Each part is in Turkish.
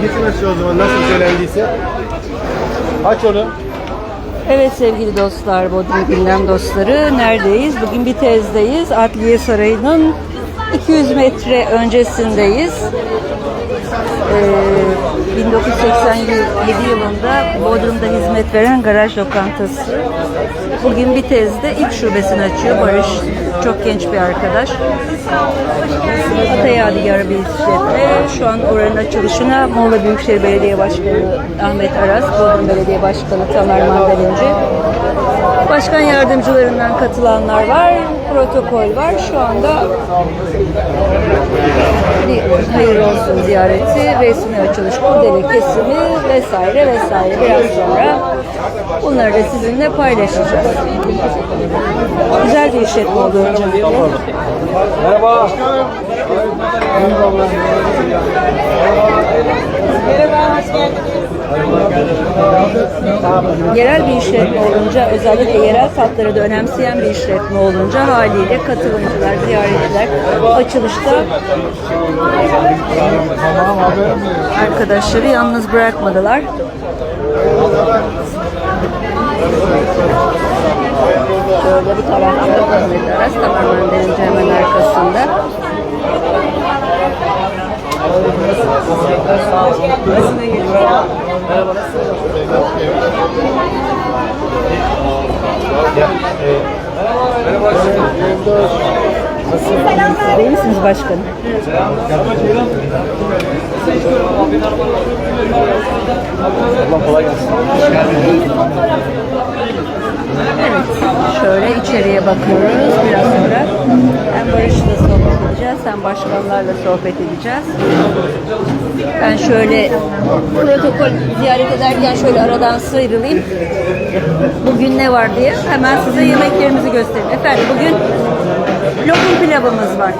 Getir aşağı o zaman nasıl söylendiyse. Aç onu. Evet sevgili dostlar, Bodrum Gündem dostları neredeyiz? Bugün Bitez'deyiz. Adliye Sarayı'nın 200 metre öncesindeyiz. Ee, 1987 yılında Bodrum'da hizmet veren garaj lokantası. Bugün Bitez'de ilk şubesini açıyor Barış. Çok genç bir arkadaş. Hatay Yadigarı bir işletme. Şu an oranın açılışına Muğla Büyükşehir Belediye Başkanı Ahmet Aras, Bodrum Belediye Başkanı Tamer Mandalinci, başkan yardımcılarından katılanlar var, protokol var. Şu anda bir hayırlı olsun ziyareti, resmi açılış, kurdele kesimi vesaire vesaire biraz sonra bunları da sizinle paylaşacağız. Güzel bir işletme oldu öncelikle. Merhaba. Yerel bir işletme olunca, özellikle yerel tatları da önemseyen bir işletme olunca haliyle katılımcılar, ziyaretçiler açılışta arkadaşları yalnız bırakmadılar. Şöyle bu tarafta Ahmet Aras, tamamen derince hemen arkasında. İyi misiniz başkanım? Ablam kolay gelsin. Şöyle içeriye bakıyoruz biraz sonra. Hem Barış'la sohbet edeceğiz hem başkanlarla sohbet edeceğiz. Ben şöyle protokol ziyaret ederken şöyle aradan sıyrılayım. Bugün ne var diye hemen size yemeklerimizi göstereyim. Efendim bugün lokum pilavımız var.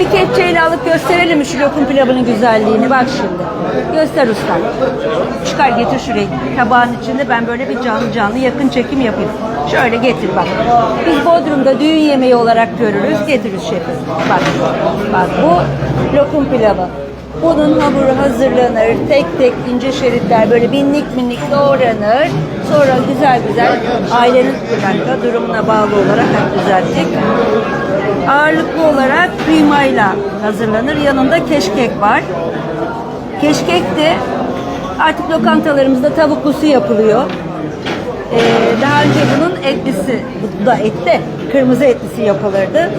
Bir kepçeyle alıp gösterelim mi şu lokum pilavının güzelliğini? Bak şimdi. Göster usta. Çıkar getir şurayı. Tabağın içinde ben böyle bir canlı canlı yakın çekim yapayım. Şöyle getir bak. Biz Bodrum'da düğün yemeği olarak görürüz. Getiririz şefim. Bak. Bak bu lokum pilavı. Bunun hamuru hazırlanır. Tek tek ince şeritler böyle binlik binlik doğranır. Sonra güzel güzel ailenin dakika durumuna bağlı olarak düzelttik. Ağırlıklı olarak kıymayla hazırlanır. Yanında keşkek var. Keşkek de artık lokantalarımızda tavuklusu yapılıyor. Ee, daha önce bunun etlisi, bu da ette, kırmızı etlisi yapılırdı.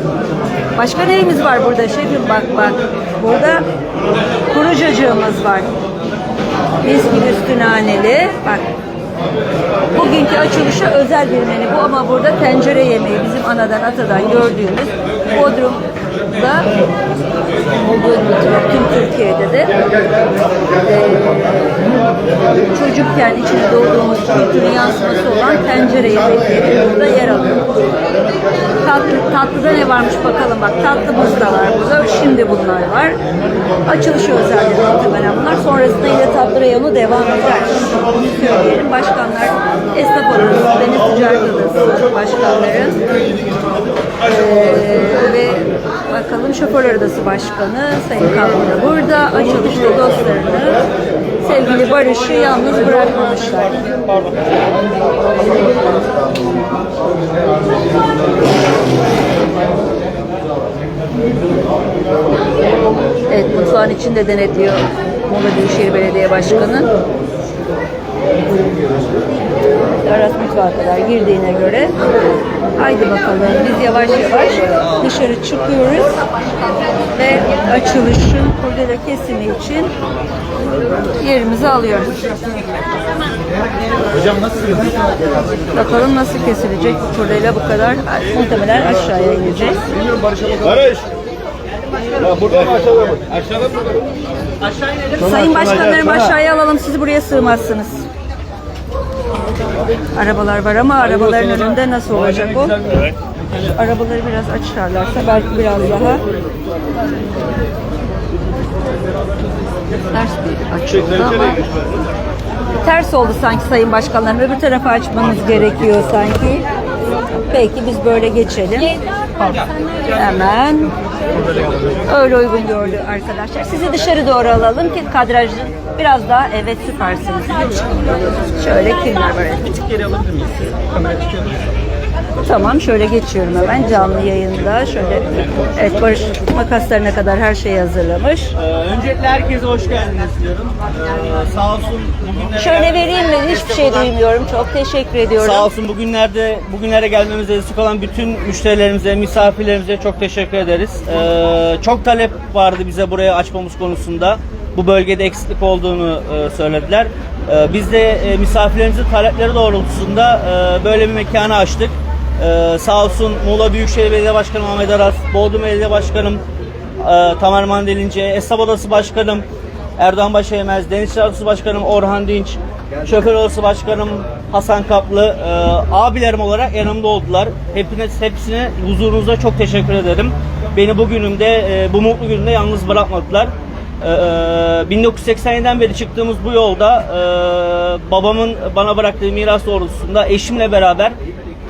Başka neyimiz var burada şefim? Bak bak. Burada kuru cacığımız var. Mis gibi. Bak. Bugünkü açılışa özel bir menü bu ama burada tencere yemeği bizim anadan atadan gördüğümüz Bodrum'da olduğu gibi tüm Türkiye'de de eee, çocukken içine doğduğumuz kültürün yansıması olan tencere yemekleri burada yer alıyor. Tatlı, tatlıda ne varmış bakalım bak tatlımız da var burada şimdi bunlar var. Açılışı özeldir muhtemelen bunlar. Sonrasında yine tatlı reyonu devam eder. Söyleyelim. Başkanlar esnaf odası, deniz ticaret odası başkanları ee, ve bakalım şoför odası başkanı Sayın Kaplı burada. Açılışta dostlarını sevgili Barış'ı yalnız bırakmamışlar. Evet mutfağın içinde denetliyor Muğla Büyükşehir Belediye Başkanı. Aras mutfağa kadar girdiğine göre haydi bakalım biz yavaş yavaş dışarı çıkıyoruz ve açılışın kurdele kesimi için yerimizi alıyoruz. Hocam nasılsınız? Bakalım nasıl kesilecek bu kurdele bu kadar muhtemelen aşağıya ineceğiz. Barış. Ya burada mı aşağıda mı? Aşağıda mı? Sayın başkanlarım aşağıya alalım sizi buraya sığmazsınız. Arabalar var ama arabaların önünde nasıl olacak o? Arabaları biraz açarlarsa belki biraz daha ters bir açıldı ama ters oldu sanki Sayın Başkanlarım. Öbür tarafa açmanız gerekiyor sanki. Peki biz böyle geçelim. Hemen. Öyle uygun gördü arkadaşlar. Sizi dışarı doğru alalım ki kadrajı biraz daha evet süpersiniz. Şöyle kimler var? Tamam şöyle geçiyorum hemen canlı yayında. Şöyle evet Barış makaslarına kadar her şeyi hazırlamış. Ee, öncelikle herkese hoş geldiniz diyorum. Ee, sağ olsun bugünlere Şöyle vereyim mi? Hiçbir şey duymuyorum. Çok teşekkür ediyorum. Sağ olsun bugünlerde bugünlere gelmemize destek olan bütün müşterilerimize, misafirlerimize çok teşekkür ederiz. Ee, çok talep vardı bize buraya açmamız konusunda. Bu bölgede eksiklik olduğunu e, söylediler. Ee, biz de e, misafirlerimizin talepleri doğrultusunda e, böyle bir mekanı açtık. Ee, sağ olsun Muğla Büyükşehir Belediye Başkanı Ahmet Aras, Bodrum Belediye Başkanım e, Tamer Mandelince, Esnaf Odası Başkanım Erdoğan Başaymaz, Deniz Çarşısı Başkanım Orhan Dinç, Şoför Odası Başkanım Hasan Kaplı, e, abilerim olarak yanımda oldular. Hepiniz, hepsine huzurunuzda çok teşekkür ederim. Beni bu günümde, e, bu mutlu günümde yalnız bırakmadılar. E, e, 1987'den beri çıktığımız bu yolda e, babamın bana bıraktığı miras doğrultusunda eşimle beraber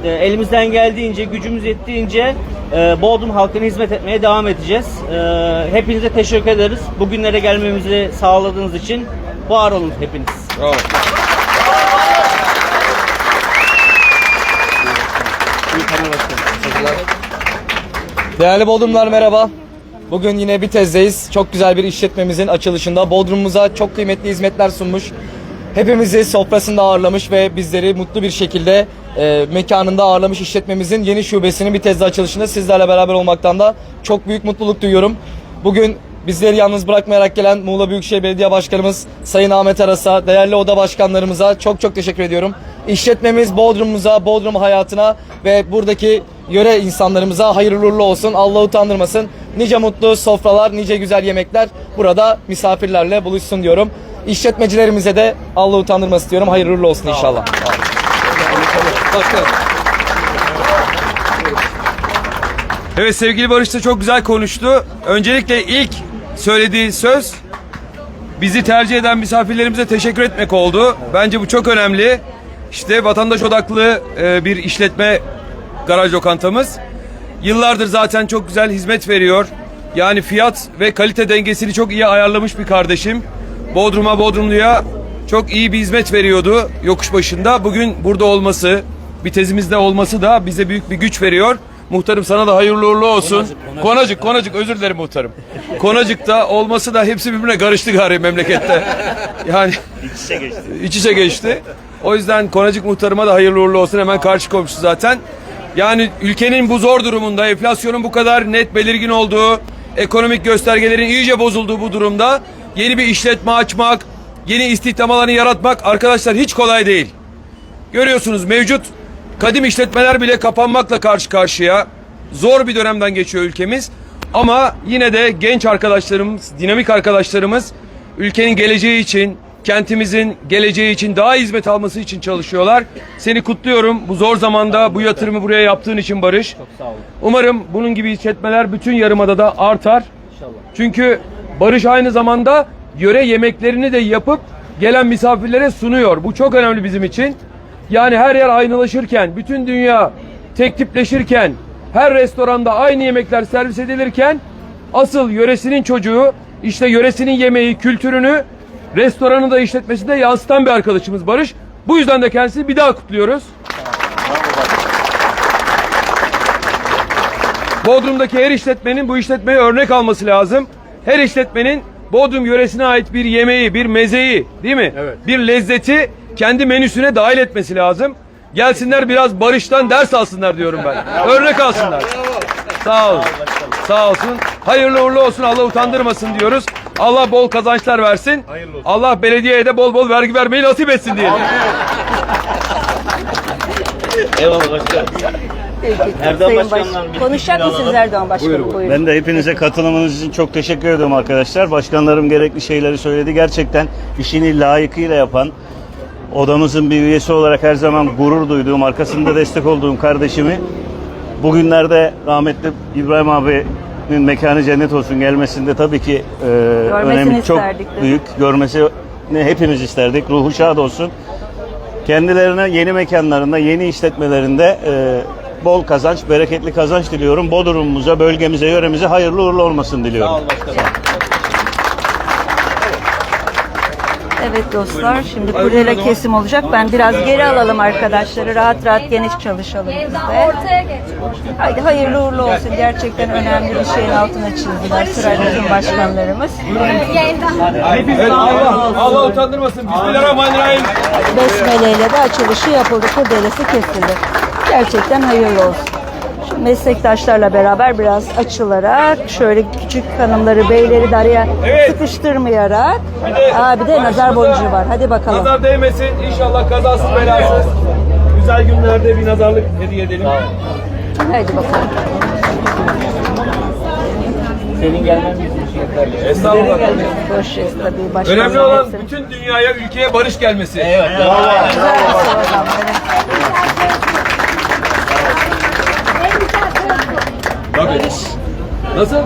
e, elimizden geldiğince, gücümüz yettiğince e, Bodrum halkına hizmet etmeye devam edeceğiz. E, hepinize teşekkür ederiz. Bugünlere gelmemizi sağladığınız için var olun hepiniz. Bravo. Değerli Bodrumlar merhaba. Bugün yine Bitez'deyiz. Çok güzel bir işletmemizin açılışında Bodrum'umuza çok kıymetli hizmetler sunmuş. Hepimizi sofrasında ağırlamış ve bizleri mutlu bir şekilde e, mekanında ağırlamış işletmemizin yeni şubesinin Bitez'de açılışında sizlerle beraber olmaktan da çok büyük mutluluk duyuyorum. Bugün bizleri yalnız bırakmayarak gelen Muğla Büyükşehir Belediye Başkanımız Sayın Ahmet Aras'a, değerli oda başkanlarımıza çok çok teşekkür ediyorum. İşletmemiz Bodrum'umuza, Bodrum hayatına ve buradaki yöre insanlarımıza hayırlı uğurlu olsun. Allah utandırmasın. Nice mutlu sofralar, nice güzel yemekler burada misafirlerle buluşsun diyorum. İşletmecilerimize de Allah utandırmasın diyorum. Hayırlı olsun inşallah. Evet sevgili Barış da çok güzel konuştu. Öncelikle ilk söylediği söz bizi tercih eden misafirlerimize teşekkür etmek oldu. Bence bu çok önemli. İşte vatandaş odaklı e, bir işletme garaj lokantamız. Yıllardır zaten çok güzel hizmet veriyor. Yani fiyat ve kalite dengesini çok iyi ayarlamış bir kardeşim. Bodrum'a Bodrumlu'ya çok iyi bir hizmet veriyordu yokuş başında. Bugün burada olması, bir tezimizde olması da bize büyük bir güç veriyor. Muhtarım sana da hayırlı uğurlu olsun. Konacık, Konacık, özür dilerim muhtarım. Konacık'ta olması da hepsi birbirine karıştı gari memlekette. Yani iç içe geçti. İç içe geçti. O yüzden Konacık muhtarıma da hayırlı uğurlu olsun. Hemen karşı komşu zaten. Yani ülkenin bu zor durumunda, enflasyonun bu kadar net belirgin olduğu, ekonomik göstergelerin iyice bozulduğu bu durumda yeni bir işletme açmak, yeni istihdam alanı yaratmak arkadaşlar hiç kolay değil. Görüyorsunuz mevcut kadim işletmeler bile kapanmakla karşı karşıya. Zor bir dönemden geçiyor ülkemiz. Ama yine de genç arkadaşlarımız, dinamik arkadaşlarımız ülkenin geleceği için, kentimizin geleceği için daha hizmet alması için çalışıyorlar. Seni kutluyorum bu zor zamanda bu yatırımı buraya yaptığın için Barış. Çok sağ olun. Umarım bunun gibi işletmeler bütün yarımadada artar. Çünkü Barış aynı zamanda yöre yemeklerini de yapıp gelen misafirlere sunuyor. Bu çok önemli bizim için. Yani her yer aynılaşırken, bütün dünya tek tipleşirken, her restoranda aynı yemekler servis edilirken asıl yöresinin çocuğu işte yöresinin yemeği, kültürünü restoranı da işletmesinde yansıtan bir arkadaşımız Barış. Bu yüzden de kendisini bir daha kutluyoruz. Bodrum'daki her işletmenin bu işletmeye örnek alması lazım. Her işletmenin Bodrum yöresine ait bir yemeği, bir mezeyi değil mi? Evet. Bir lezzeti kendi menüsüne dahil etmesi lazım. Gelsinler biraz Barış'tan ders alsınlar diyorum ben. Örnek alsınlar. Sağ olun. Sağ olsun. Hayırlı uğurlu olsun. Allah utandırmasın diyoruz. Allah bol kazançlar versin. Allah belediyeye de bol bol vergi vermeyi nasip etsin diyelim. Eyvallah başkanım. Peki, Erdoğan Sayın Baş- Başkan'dan bir Konuşacak mısınız alalım. Erdoğan Başkanım? Buyurun. Ben de hepinize katılımınız için çok teşekkür ediyorum arkadaşlar. Başkanlarım gerekli şeyleri söyledi. Gerçekten işini layıkıyla yapan, odamızın bir üyesi olarak her zaman gurur duyduğum, arkasında destek olduğum kardeşimi bugünlerde rahmetli İbrahim abinin mekanı cennet olsun gelmesinde tabii ki e, önemi çok isterdik büyük. Görmesi hepimiz isterdik. Ruhu şad olsun. Kendilerine yeni mekanlarında, yeni işletmelerinde e, bol kazanç, bereketli kazanç diliyorum. Bodrum'umuza, bölgemize, yöremize hayırlı uğurlu olmasın diliyorum. Evet dostlar şimdi kurdele kesim olacak. Ben biraz geri alalım arkadaşları. Rahat rahat geniş çalışalım biz de. Haydi hayırlı uğurlu olsun. Gerçekten önemli bir şeyin altına çizdiler sırayla tüm başkanlarımız. Evet Allah, Allah utandırmasın. Bismillahirrahmanirrahim. Besmeleyle de açılışı yapıldı. Kurdelesi kesildi. Gerçekten hayırlı olsun. Şimdi meslektaşlarla beraber biraz açılarak şöyle küçük hanımları, beyleri de araya Evet. sıkıştırmayarak. Bir de Aa, bir de nazar boncuğu var. Hadi bakalım. Nazar değmesin. İnşallah kazasız belasız. Güzel günlerde bir nazarlık hediye edelim. Hadi bakalım. Senin gelmen bizim için yeterli. Estağfurullah. Boş tabii. Önemli Başkanlar olan bütün dünyaya, ülkeye barış gelmesi. Evet. Güzel bir slogan, evet. Tabii. Nasıl?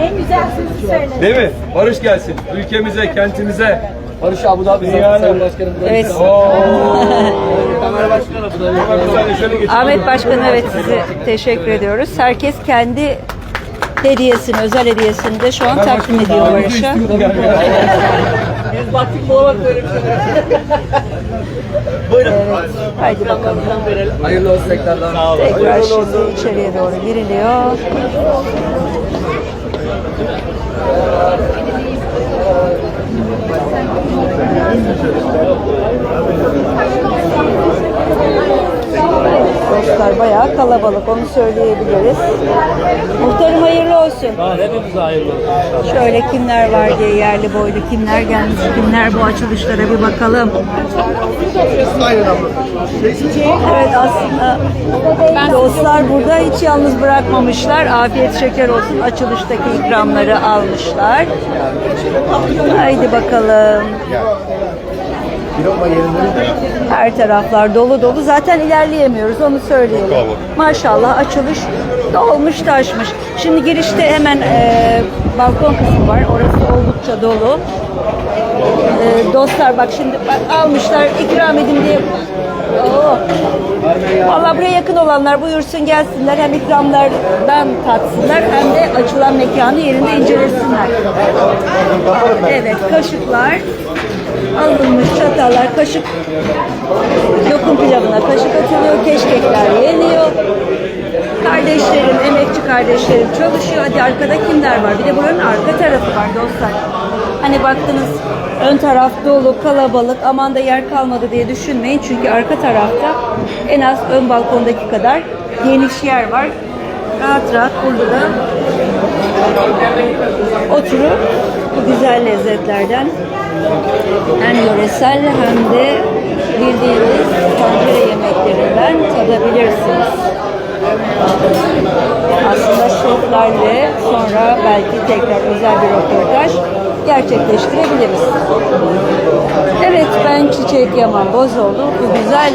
En güzel sözü söyle. Değil mi? Barış gelsin. Ülkemize, kentimize. Barış Abu Dhabi Sayın Başkanım. Evet. Hemen bir saniye şöyle geçelim. Ahmet Başkanım evet size teşekkür ediyoruz. Herkes kendi hediyesini, özel hediyesini de şu an takdim ediyor Barış'a. Baktık bulamadık böyle bir şey. Buyurun. Evet. Haydi bakalım. Hayırlı olsun tekrardan. Sağ olun. Tekrar şimdi içeriye doğru giriliyor. Dostlar bayağı kalabalık onu söyleyebiliriz. Muhtarım hayırlı olsun. Hepimize hayırlı olsun. Şöyle kimler var diye yerli boylu kimler gelmiş kimler bu açılışlara bir bakalım. Evet aslında dostlar burada hiç yalnız bırakmamışlar. Afiyet şeker olsun açılıştaki ikramları almışlar. Haydi bakalım. Her taraflar dolu dolu. Zaten ilerleyemiyoruz onu söyleyelim. Maşallah açılış dolmuş taşmış. Şimdi girişte hemen e, balkon kısmı var. Orası oldukça dolu. E, dostlar bak şimdi bak, almışlar ikram edin diye. Oo. Vallahi buraya yakın olanlar buyursun gelsinler hem ikramlardan tatsınlar hem de açılan mekanı yerinde incelesinler. Evet kaşıklar alınmış çatallar kaşık lokum pilavına kaşık atılıyor keşkekler yeniyor. Kardeşlerim, emekçi kardeşlerim çalışıyor. Hadi arkada kimler var? Bir de buranın arka tarafı var dostlar. Hani baktınız ön taraf dolu, kalabalık, aman da yer kalmadı diye düşünmeyin. Çünkü arka tarafta en az ön balkondaki kadar geniş yer var. Rahat rahat burada da oturup bu güzel lezzetlerden hem yöresel hem de bildiğiniz tencere yemeklerinden tadabilirsiniz. Aslında şeflerle sonra belki tekrar özel bir röportaj gerçekleştirebiliriz. Evet ben Çiçek Yaman Bozoğlu. Bu güzel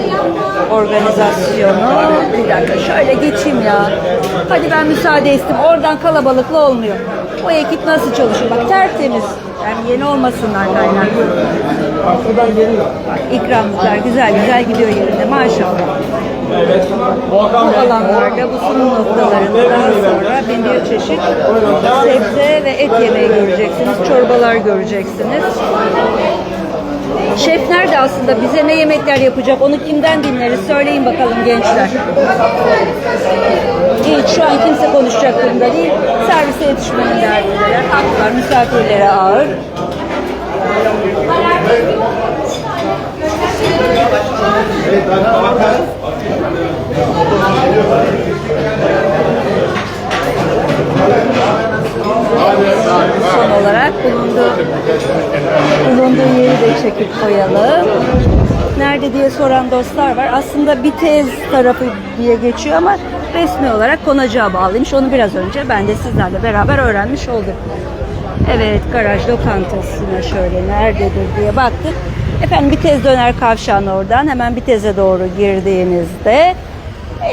organizasyonu bir dakika şöyle geçeyim ya. Hadi ben müsaade istim. Oradan kalabalıklı olmuyor. Bu ekip nasıl çalışıyor? Bak tertemiz. Yani yeni olmasınlar kaynaklı. İkramlıklar güzel güzel gidiyor yerinde maşallah. Bu alanlarda bu sunum noktalarında daha sonra bin bir çeşit sebze ve et yemeği göreceksiniz. Çorbalar göreceksiniz. Şef nerede aslında? Bize ne yemekler yapacak? Onu kimden dinleriz? Söyleyin bakalım gençler. Hiç şu an kimse konuşacak durumda değil. Servise yetişmenin derdindeler. Haklılar. Misafirlere ağır. Son olarak bulunduğu, bulunduğu yeri de çekip koyalım. Nerede diye soran dostlar var. Aslında Bitez tarafı diye geçiyor ama resmi olarak konacağa bağlıymış. Onu biraz önce ben de sizlerle beraber öğrenmiş oldum. Evet garaj lokantasına şöyle nerededir diye baktık. Efendim Bitez döner kavşağına oradan hemen Bitez'e doğru girdiğinizde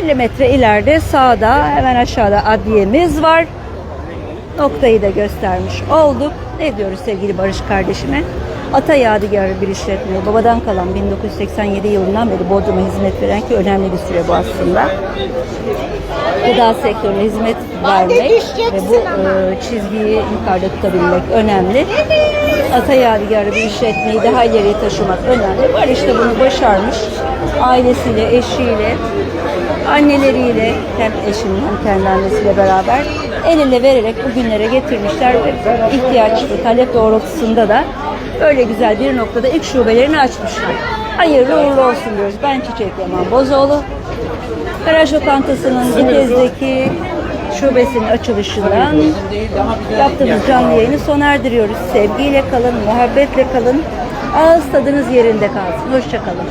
50 metre ileride sağda hemen aşağıda adliyemiz var noktayı da göstermiş olduk. Ne diyoruz sevgili Barış kardeşime? Ata Yadigarı bir işletme. Babadan kalan 1987 yılından beri Bodrum'a hizmet veren ki önemli bir süre bu aslında. Gıda sektörüne hizmet vermek ve bu e, çizgiyi yukarıda tutabilmek önemli. Ata Yadigarı bir işletmeyi daha ileriye taşımak önemli. Barış da bunu başarmış. Ailesiyle, eşiyle, anneleriyle hem eşinin hem kendi annesiyle beraber el ele vererek bugünlere getirmişler ve ihtiyaç ve talep doğrultusunda da böyle güzel bir noktada ilk şubelerini açmışlar. Hayırlı uğurlu olsun diyoruz. Ben Çiçek Yaman Bozoğlu. Garaj Lokantası'nın Bitez'deki şubesinin açılışından yaptığımız canlı yayını sona erdiriyoruz. Sevgiyle kalın, muhabbetle kalın. Ağız tadınız yerinde kalsın. Hoşçakalın.